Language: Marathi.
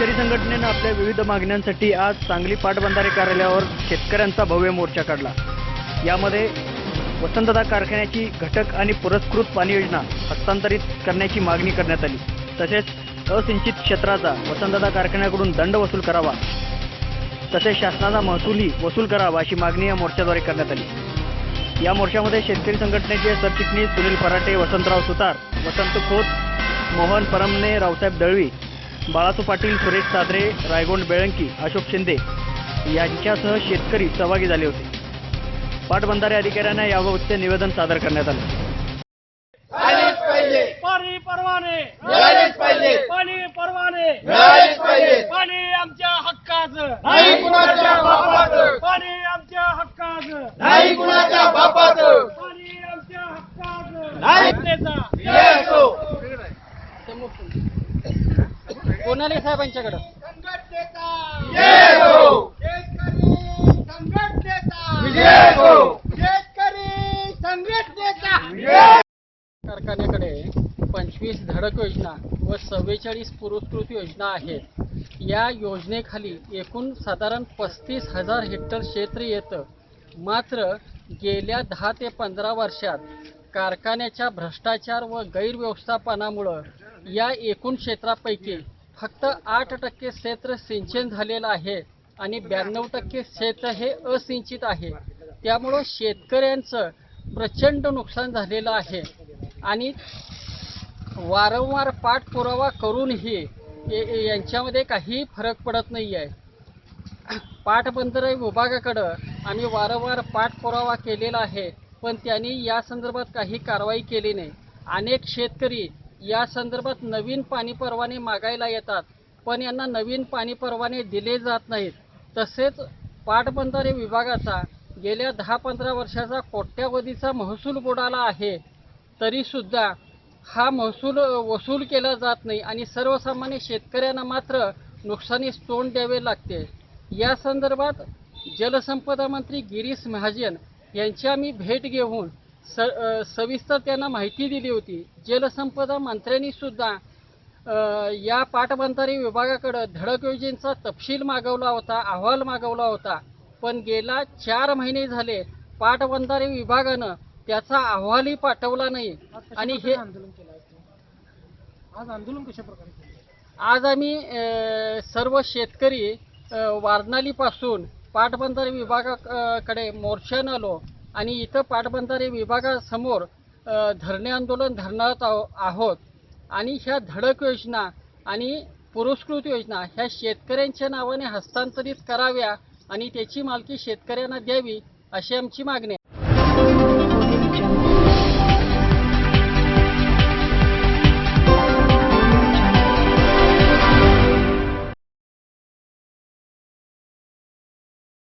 शेतकरी संघटनेनं आपल्या विविध मागण्यांसाठी आज सांगली पाटबंधारे कार्यालयावर शेतकऱ्यांचा भव्य मोर्चा काढला. यामध्ये वसंतदा कारखान्याची घटक आणि पुरस्कृत पाणी योजना हस्तांतरित करण्याची मागणी करण्यात आली. तसेच असिंचित क्षेत्राचा वसंतदा कारखान्याकडून दंड वसूल करावा तसेच शासनाचा महसूलही वसूल करावा अशी मागणी या मोर्चाद्वारे करण्यात आली. या मोर्चामध्ये शेतकरी संघटनेचे सरचिटणीस सुनील फराटे वसंतराव सुतार वसंत खोत मोहन परमने रावसाहेब दळवी बाळासू पाटील सुरेश सादरे रायगोंड बेळंकी अशोक शिंदे यांच्यासह शेतकरी सहभागी झाले होते. पाटबंधारे अधिकाऱ्यांना याबाबतचे निवेदन सादर करण्यात आले. पाणी परवाने. मिळालीच पाहिजे. पाणी परवाने. मिळालीच पाहिजे. पाणी आमच्या हक्काचं. नाही कुणाच्या बापाचं. पाणी आमच्या हक्काचं. नाही कुणाच्या बापाचं. पाणी आमच्या हक्काचं. कोणाले साहेबांच्याकडं कारखान्याकडे पंचवीस धडक योजना व चव्वेचाळीस पुरस्कृत योजना आहेत. या योजनेखाली एकूण साधारण पस्तीस हजार हेक्टर क्षेत्र येतं. मात्र गेल्या दहा ते पंधरा वर्षात कारखान्याच्या भ्रष्टाचार व गैरव्यवस्थापनामुळं या एकूण क्षेत्रापैकी फक्त आठ टक्के क्षेत्र सिंचन झालेलं आहे आणि ब्याण्णव टक्के क्षेत्र हे असिंचित आहे. त्यामुळं शेतकऱ्यांचं प्रचंड नुकसान झालेलं आहे. आणि वारंवार पाठपुरावा करूनही ए- यांच्यामध्ये काही फरक पडत नाही आहे. पाटबंधारे विभागाकडं आम्ही वारंवार पाठपुरावा केलेला आहे पण त्यांनी या संदर्भात काही कारवाई केली नाही. अनेक शेतकरी या संदर्भात नवीन पाणी परवाने मागायला येतात पण यांना नवीन पाणी परवाने दिले जात नाहीत. तसेच पाटबंधारे विभागाचा गेल्या दहा पंधरा वर्षाचा कोट्यावधीचा महसूल बुडाला आहे तरीसुद्धा हा महसूल वसूल केला जात नाही आणि सर्वसामान्य शेतकऱ्यांना मात्र नुकसानीस तोंड द्यावे लागते. या संदर्भात जलसंपदा मंत्री गिरीश महाजन यांची आम्ही भेट घेऊन स सविस्तर त्यांना माहिती दिली होती. जलसंपदा मंत्र्यांनी सुद्धा या पाटबंधारे विभागाकडं धडक योजनेचा तपशील मागवला होता अहवाल मागवला होता. पण गेला चार महिने झाले पाटबंधारे विभागानं त्याचा अहवालही पाठवला नाही. आणि हे आज आंदोलन कशा प्रकारे आज आम्ही सर्व शेतकरी वारणालीपासून पाटबंधारे विभागाकडे मोर्चानं आलो. आणि इथं पाटबंधारे विभागासमोर धरणे आंदोलन धरणार आहो- आहोत. आणि ह्या धडक योजना आणि पुरस्कृत योजना ह्या शेतकऱ्यांच्या नावाने हस्तांतरित कराव्या आणि त्याची मालकी शेतकऱ्यांना द्यावी अशी आमची मागणी आहे.